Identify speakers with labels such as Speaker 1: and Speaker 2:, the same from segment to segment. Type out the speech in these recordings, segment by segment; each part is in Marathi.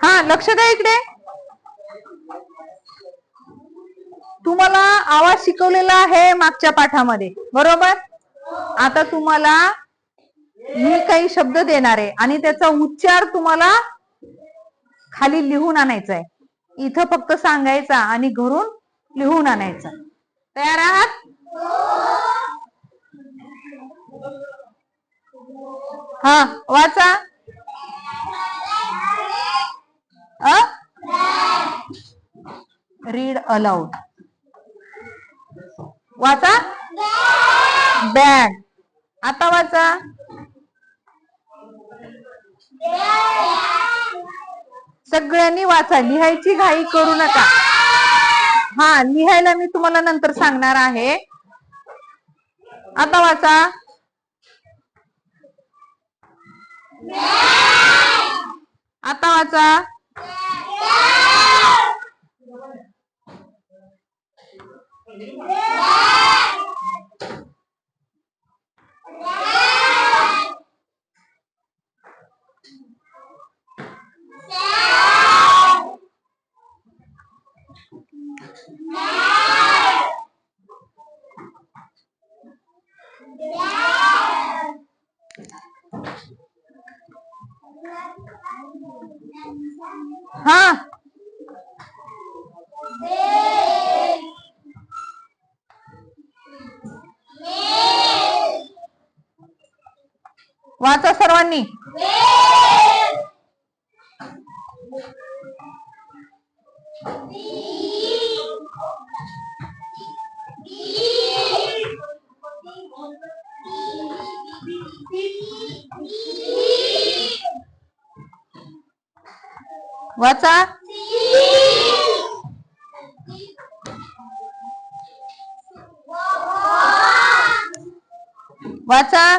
Speaker 1: हा लक्ष द्या इकडे. तुम्हाला आवाज शिकवलेला आहे मागच्या पाठामध्ये बरोबर? आता तुम्हाला मी काही शब्द देणार आहे आणि त्याचा उच्चार तुम्हाला खाली लिहून आणायचा आहे. इथं फक्त सांगायचा आणि घरून लिहून आणायचा. तयार आहात? हा वाचा. अ? रीड अलाउड वाचा? बॅग आता वाचा. सगळ्यांनी वाचा. लिहायची घाई करू नका. हा लिहायला मी तुम्हाला नंतर सांगणार आहे. आता वाचा. आता वाचा. हा वाचा सर्वांनी. वाचा. वाचा.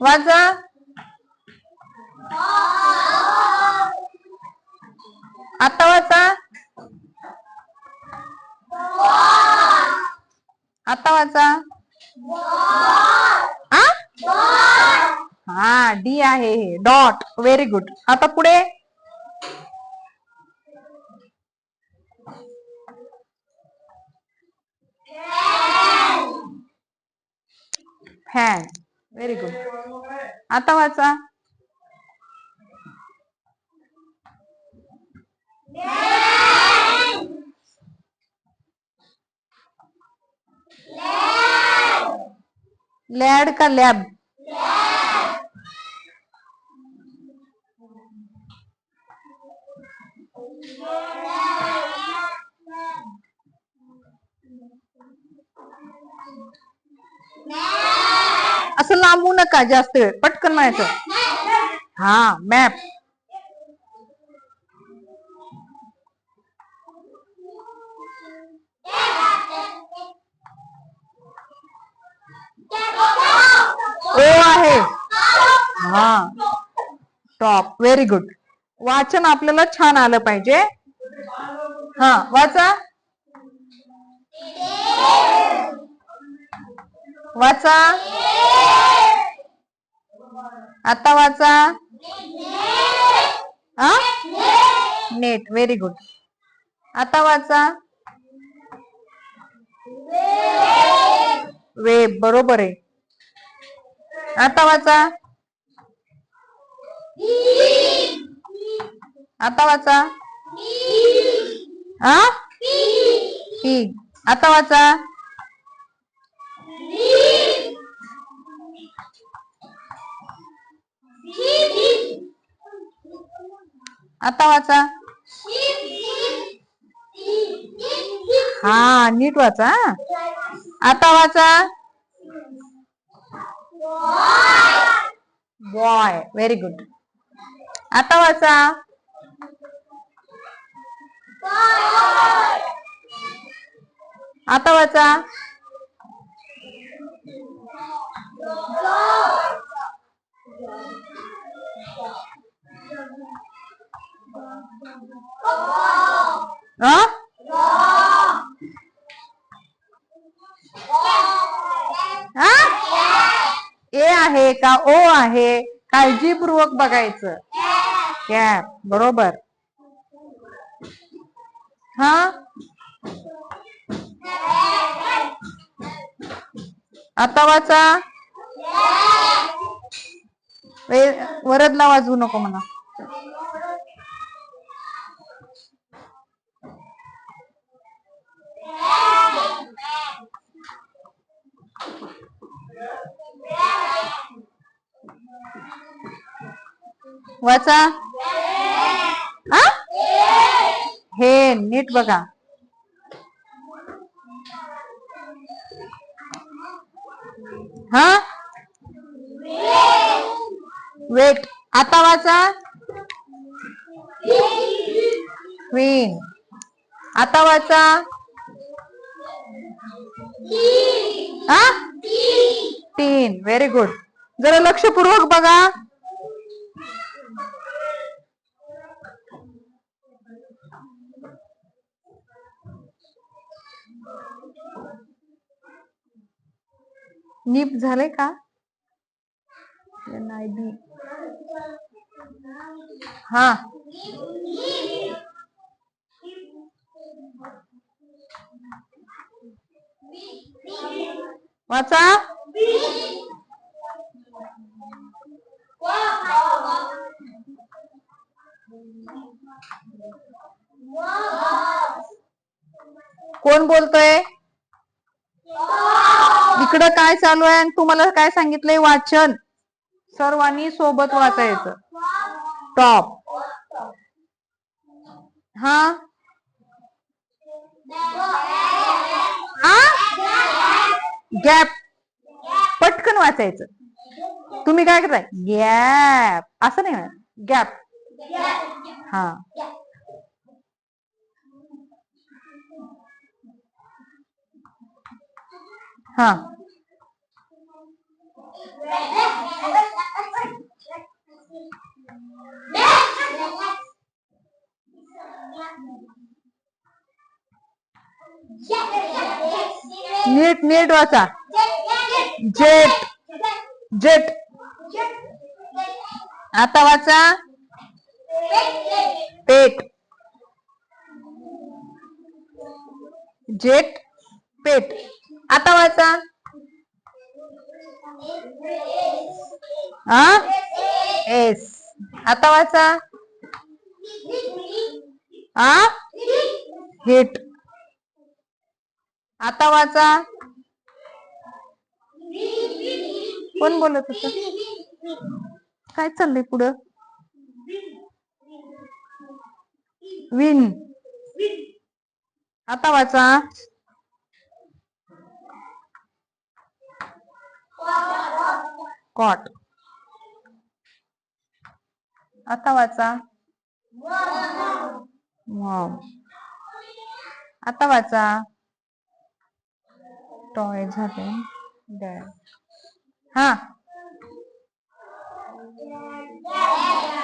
Speaker 1: वाचा आता वाचा आता वाचा हा डी आहे हे. डॉट व्हेरी गुड आता पुढे? फॅन व्हेरी गुड आता वाचा. लॅड का लॅब? असं लांबू नका जास्त वेळ पटकन म्हणायचं हा मॅप ओ आहे. हा. टॉप व्हेरी गुड वाचन आपल्याला छान आलं पाहिजे. हा वाचा. वाचा. आता वाचा. हा नेट व्हेरी गुड आता वाचा. वेब बरोबर आहे. आता वाचा. आता वाचा. हा ठीक आता वाचा. आता वाचा. हा नीट वाचा आता वाचा. बॉय व्हेरी गुड आता वाचा. आता वाचा. हा? ए आहे का? ओ आहे. काळजीपूर्वक बघायचं. कॅप बरोबर. हा? आता वाचा. वे- वरदला वाजवू नको म्हणा. वाचा. हा? हे नीट बघा. हा? वेट. आता वाचा. क्वीन. आता वाचा. हा? तीन. व्हेरी गुड जरा लक्षपूर्वक बघा. नीप झाले का? नाही हा. वाचा. कोण बोलतोय? इकडं काय चालू आहे आणि तुम्हाला काय सांगितलंय? वाचन. सर्वांनी सोबत वाचायचं. टॉप हा? गॅप पटकन वाचायचं. तुम्ही काय करताय? गॅप असं नाही गॅप हा. हा. नीट नीट वाचा. जेट. जेट. आता वाचा. पेट. Jet pet. आता वाचा. हा एस. आता वाचा. हा हिट. आता वाचा. कोण बोलत होत? काय चाललंय पुढं? विन आता वाचा. कॉट आता वाचा. वाव आता वाचा. टॉय झाले. हा. काय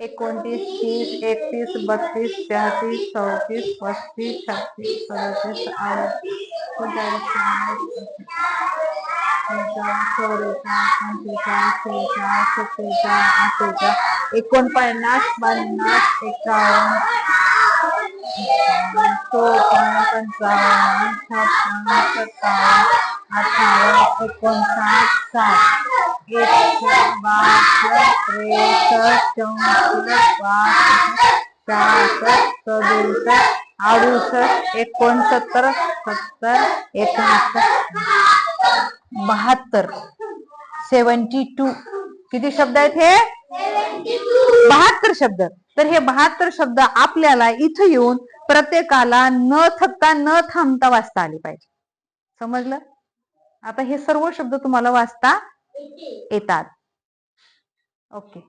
Speaker 1: एकोणतीस तीस एकतीस बत्तीस तेहतीस चौतीस पस्तीस छत्तीस सदतीस अडतीस एकोणपन्नास पन्नास एकावन्न चोपन्न पंचावन्न छप्पन्न सत्तावन्न अठ्ठावन्न एकोणसाठ साठ. त्रेसष्ट चौसष्ट पासष्ट सहासष्ट सदुसष्ट अडुसष्ट एकोणसत्तर सत्तर एकोणसत्तर बहात्तर. Seventy two. किती शब्द आहेत हे? बहात्तर शब्द. तर हे बहात्तर शब्द आपल्याला इथं येऊन प्रत्येकाला न थकता न थांबता वाचता आले पाहिजे. समजलं? आता हे सर्व शब्द तुम्हाला वाचता येतात. ओके